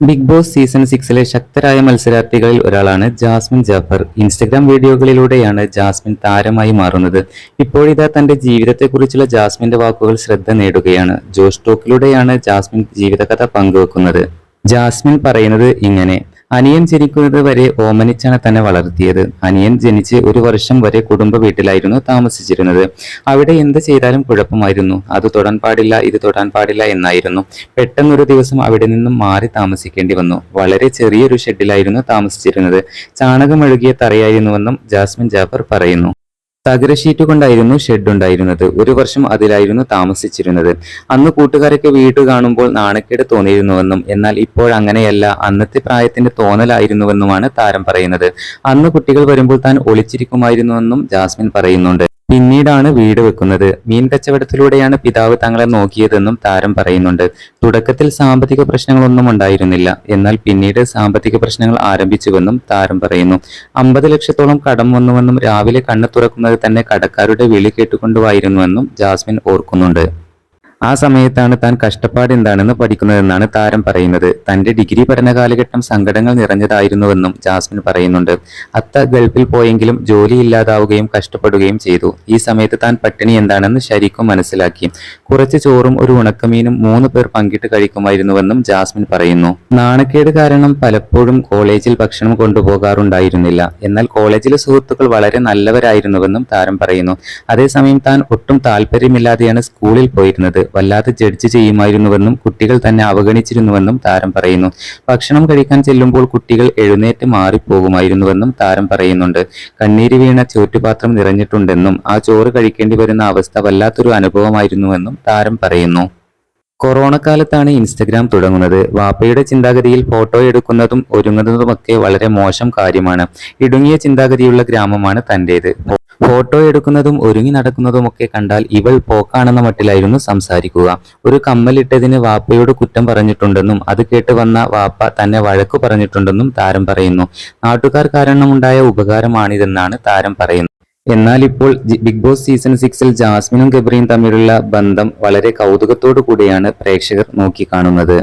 Big boss season സിക്സിലെ ശക്തരായ മത്സരാർത്ഥികളിൽ ഒരാളാണ് ജാസ്മിൻ ജാഫർ. ഇൻസ്റ്റഗ്രാം വീഡിയോകളിലൂടെയാണ് ജാസ്മിൻ താരമായി മാറുന്നത്. ഇപ്പോഴിതാ തന്റെ ജീവിതത്തെക്കുറിച്ചുള്ള ജാസ്മിന്റെ വാക്കുകൾ ശ്രദ്ധ നേടുകയാണ്. ജോസ് ടോക്കിലൂടെയാണ് ജാസ്മിൻ ജീവിതകഥ പങ്കുവെക്കുന്നത്. ജാസ്മിൻ പറയുന്നത് ഇങ്ങനെ അനിയൻ ജനിക്കുന്നത് വരെ ഓമനിച്ചാണ് തന്നെ വളർത്തിയത്. അനിയൻ ജനിച്ച് ഒരു വർഷം വരെ കുടുംബ വീട്ടിലായിരുന്നു താമസിച്ചിരുന്നത്. അവിടെ എന്ത് ചെയ്താലും കുഴപ്പമായിരുന്നു. അത് തൊടാൻ പാടില്ല ഇത് തൊടാൻ പാടില്ല എന്നായിരുന്നു. പെട്ടെന്നൊരു ദിവസം അവിടെ നിന്നും മാറി താമസിക്കേണ്ടി വന്നു. വളരെ ചെറിയൊരു ഷെഡിലായിരുന്നു താമസിച്ചിരുന്നത്. ചാണകമൊഴുകിയ തറയായിരുന്നുവെന്നും ജാസ്മിൻ ജാഫർ പറയുന്നു. തകര ഷീറ്റ് കൊണ്ടായിരുന്നു ഷെഡ് ഉണ്ടായിരുന്നത്. ഒരു വർഷം അതിലായിരുന്നു താമസിച്ചിരുന്നത്. അന്ന് കൂട്ടുകാരൊക്കെ വീട് കാണുമ്പോൾ നാണക്കേട് തോന്നിയിരുന്നുവെന്നും എന്നാൽ ഇപ്പോൾ അങ്ങനെയല്ല. അന്നത്തെ പ്രായത്തിന്റെ തോന്നലായിരുന്നുവെന്നുമാണ് താരം പറയുന്നത്. അന്ന് കുട്ടികൾ വരുമ്പോൾ താൻ ഒളിച്ചിരിക്കുമായിരുന്നുവെന്നും ജാസ്മിൻ പറയുന്നുണ്ട്. പിന്നീടാണ് വീട് വെക്കുന്നത്. മീൻ കച്ചവടത്തിലൂടെയാണ് പിതാവ് തങ്ങളെ നോക്കിയതെന്നും താരം പറയുന്നുണ്ട്. തുടക്കത്തിൽ സാമ്പത്തിക പ്രശ്നങ്ങളൊന്നും ഉണ്ടായിരുന്നില്ല. എന്നാൽ പിന്നീട് സാമ്പത്തിക പ്രശ്നങ്ങൾ ആരംഭിച്ചുവെന്നും താരം പറയുന്നു. അമ്പത് ലക്ഷത്തോളം കടം വന്നുവെന്നും രാവിലെ കണ്ണു തുറക്കുന്നത് തന്നെ കടക്കാരുടെ വിളി കേട്ടുകൊണ്ടുമായിരുന്നുവെന്നും ജാസ്മിൻ ഓർക്കുന്നുണ്ട്. ആ സമയത്താണ് താൻ കഷ്ടപ്പാട് എന്താണെന്ന് പഠിക്കുന്നതെന്നാണ് താരം പറയുന്നത്. തന്റെ ഡിഗ്രി പഠന കാലഘട്ടം സങ്കടങ്ങൾ നിറഞ്ഞതായിരുന്നുവെന്നും ജാസ്മിൻ പറയുന്നുണ്ട്. അത്ത ഗൾഫിൽ പോയെങ്കിലും ജോലി ഇല്ലാതാവുകയും കഷ്ടപ്പെടുകയും ചെയ്തു. ഈ സമയത്ത് താൻ പട്ടിണി എന്താണെന്ന് ശരിക്കും മനസ്സിലാക്കി. കുറച്ച് ചോറും ഒരു ഉണക്കമീനും മൂന്ന് പേർ പങ്കിട്ട് കഴിക്കുമായിരുന്നുവെന്നും ജാസ്മിൻ പറയുന്നു. നാണക്കേട് കാരണം പലപ്പോഴും കോളേജിൽ ഭക്ഷണം കൊണ്ടുപോകാറുണ്ടായിരുന്നില്ല. എന്നാൽ കോളേജിലെ സുഹൃത്തുക്കൾ വളരെ നല്ലവരായിരുന്നുവെന്നും താരം പറയുന്നു. അതേസമയം താൻ ഒട്ടും താല്പര്യമില്ലാതെയാണ് സ്കൂളിൽ പോയിരുന്നത്. വല്ലാതെ ജഡ്ജ് ചെയ്യുമായിരുന്നുവെന്നും കുട്ടികൾ തന്നെ അവഗണിച്ചിരുന്നുവെന്നും താരം പറയുന്നു. ഭക്ഷണം കഴിക്കാൻ ചെല്ലുമ്പോൾ കുട്ടികൾ എഴുന്നേറ്റ് മാറിപ്പോകുമായിരുന്നുവെന്നും താരം പറയുന്നുണ്ട്. കണ്ണീര് വീണ ചോറ്റുപാത്രം നിറഞ്ഞിട്ടുണ്ടെന്നും ആ ചോറ് കഴിക്കേണ്ടി വരുന്ന അവസ്ഥ വല്ലാത്തൊരു അനുഭവമായിരുന്നുവെന്നും താരം പറയുന്നു. കൊറോണ കാലത്താണ് ഇൻസ്റ്റഗ്രാം തുടങ്ങുന്നത്. വാപ്പയുടെ ചിന്താഗതിയിൽ ഫോട്ടോ എടുക്കുന്നതും ഒരുങ്ങുന്നതുമൊക്കെ വളരെ മോശം കാര്യമാണ്. ഇടുങ്ങിയ ചിന്താഗതിയുള്ള ഗ്രാമമാണ് തന്റേത്. ഫോട്ടോ എടുക്കുന്നതും ഒരുങ്ങി നടക്കുന്നതുമൊക്കെ കണ്ടാൽ ഇവൾ പോക്കാണെന്ന മട്ടിലായിരുന്നു സംസാരിക്കുക. ഒരു കമ്മലിട്ടതിന് വാപ്പയോട് കുറ്റം പറഞ്ഞിട്ടുണ്ടെന്നും അത് കേട്ട് വന്ന വാപ്പ തന്നെ വഴക്കു പറഞ്ഞിട്ടുണ്ടെന്നും താരം പറയുന്നു. നാട്ടുകാർ കാരണമുണ്ടായ ഉപകാരമാണിതെന്നാണ് താരം പറയുന്നത്. എന്നാൽ ഇപ്പോൾ ബിഗ് ബോസ് സീസൺ സിക്സിൽ ജാസ്മിനും ഗബ്രിയും തമ്മിലുള്ള ബന്ധം വളരെ കൗതുകത്തോടു കൂടിയാണ് പ്രേക്ഷകർ നോക്കിക്കാണുന്നത്